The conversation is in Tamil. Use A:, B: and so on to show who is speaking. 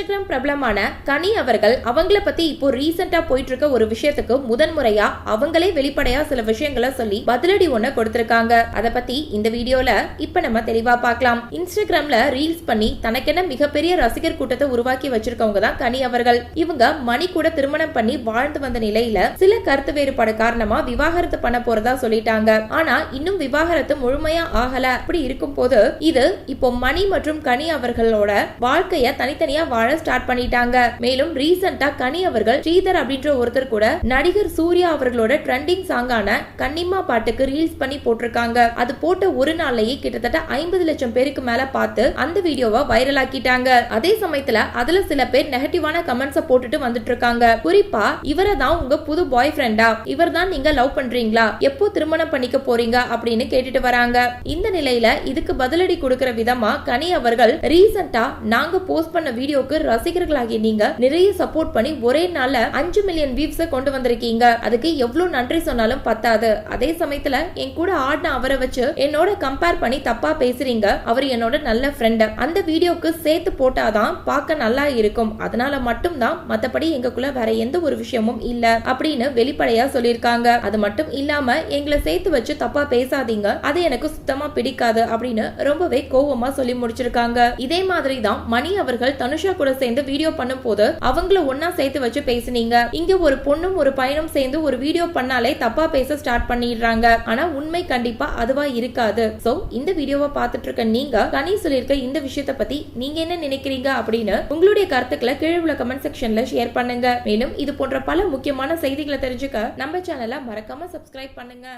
A: இன்ஸ்டாகிராம் பிரபலமான கனி அவர்கள் அவங்கள பத்தி இப்போ ரீசெண்டா போயிட்டு இருக்க ஒரு விஷயத்துக்கு முதன்முறையா அவங்களே வெளிப்படையா சில விஷயங்களை சொல்லி பதிலடி ஒண்ணு கொடுத்திருக்காங்க. அத பத்தி இந்த வீடியோல இப்ப நம்ம தெளிவா பார்க்கலாம் இன்ஸ்டாகிராம்ல ரீல்ஸ் பண்ணி தனக்கென மிகப்பெரிய ரசிகர் கூட்டத்தை உருவாக்கி வச்சிருக்கவங்க தான் கனி அவர்கள். இவங்க மணி கூட திருமணம் பண்ணி வாழ்ந்து வந்த நிலையில சில கருத்து வேறுபாடு காரணமா விவாகரத்து பண்ண போறதா சொல்லிட்டாங்க. ஆனா இன்னும் விவாகரத்து முழுமையா ஆகல. அப்படி இருக்கும் போது இது இப்போ மணி மற்றும் கனி அவர்களோட வாழ்க்கைய தனித்தனியா வாழ ஸ்டார்ட் பண்ணிட்டாங்க. மேலும் ரீசெண்டா கனி அவர்கள் ஸ்ரீதர் அப்படின்ற ஒருத்தர் கூட நடிகர் சூர்யா அவர்களோட ட்ரெண்டிங் சாங்கான கன்னிமா பாட்டுக்கு ரீல்ஸ் பண்ணி போட்டிருக்காங்க. அது போட்ட ஒரு நாள்லயே கிட்டத்தட்ட ஐம்பது லட்சம் பேருக்கு மேல பார்த்து அந்த வீடியோவை வைரல் ஆக்கிட்டாங்க. அதே சமயத்துல அதுல சில பேர் நெகட்டிவான கமெண்ட்ஸ போட்டுட்டு வந்துட்டு இருக்காங்க. குறிப்பா இவரை தான் உங்க புது பாய் ஃப்ரெண்டா இவர் தான் நீங்க லவ் பண்றீங்களா? எப்போ திருமணம் பண்ணிக்க போறீங்க? அப்படின்னு கேட்டுட்டு வராங்க. இந்த நிலையில இதுக்கு பதிலடி கொடுக்கிற விதமா கனி அவர்கள் ரீசெண்டா நாங்க போஸ்ட் பண்ண வீடியோக்கு ரசிகர்களாகி நீங்க நிறைய சப்போர்ட் பண்ணி ஒரே நாள்ல அஞ்சு மில்லியன் வியூஸ் கொண்டு வந்திருக்கீங்க. அதுக்கு எவ்வளவு நன்றி சொன்னாலும் பத்தாது. அதே சமயத்துல என் கூட ஆடின அவரை வச்சு என்னோட கம்பேர் பண்ணி தப்பா பேசுறீங்க. அவர் என்னோட நல்ல ஃப்ரெண்ட் அந்த வீடியோக்கு சேர்த்து போட்டாதான் பார்க்க நல்லா இருக்கும். அதனால மட்டும்தான் மத்தபடி எங்களுக்குள்ள வேற எந்த ஒரு விஷயமும் இல்ல அப்படின்னு வெளிப்படையா சொல்லியிருக்காங்க. அது மட்டும் இல்லாம எங்களை சேர்த்து வச்சு தப்பா பேசாதீங்க. அது எனக்கு சுத்தமா பிடிக்காது அப்படின்னு ரொம்பவே கோவமா சொல்லி முடிச்சிருக்காங்க. இதே மாதிரி தான் மணி அவர்கள் தனுஷா கூட சேர்ந்து வீடியோ பண்ணும் போது அவங்கள ஒன்னா சேர்த்து வச்சு பேசுனீங்க. இங்க ஒரு பொண்ணும் ஒரு பையனும் சேர்ந்து ஒரு வீடியோ பண்ணாலே தப்பா பேச ஸ்டார்ட் பண்ணிடுறாங்க. ஆனா உண்மை கண்டிப்பா அதுவா இருக்காது. சோ இந்த வீடியோவை பார்த்துட்டு இருக்க நீங்க கனி சொல்லியிருக்க இந்த விஷயத்த பத்தி நீங்க என்ன நினைக்கிறீங்க அப்படின்னு உங்களுடைய கருத்துக்களை கீழே உள்ள கமெண்ட் செக்ஷன்ல ஷேர் பண்ணுங்க. மேலும் இது போன்ற பல முக்கியமான செய்திகளை தெரிஞ்சுக்க நம்ம சேனலை மறக்காம சப்ஸ்கிரைப் பண்ணுங்க.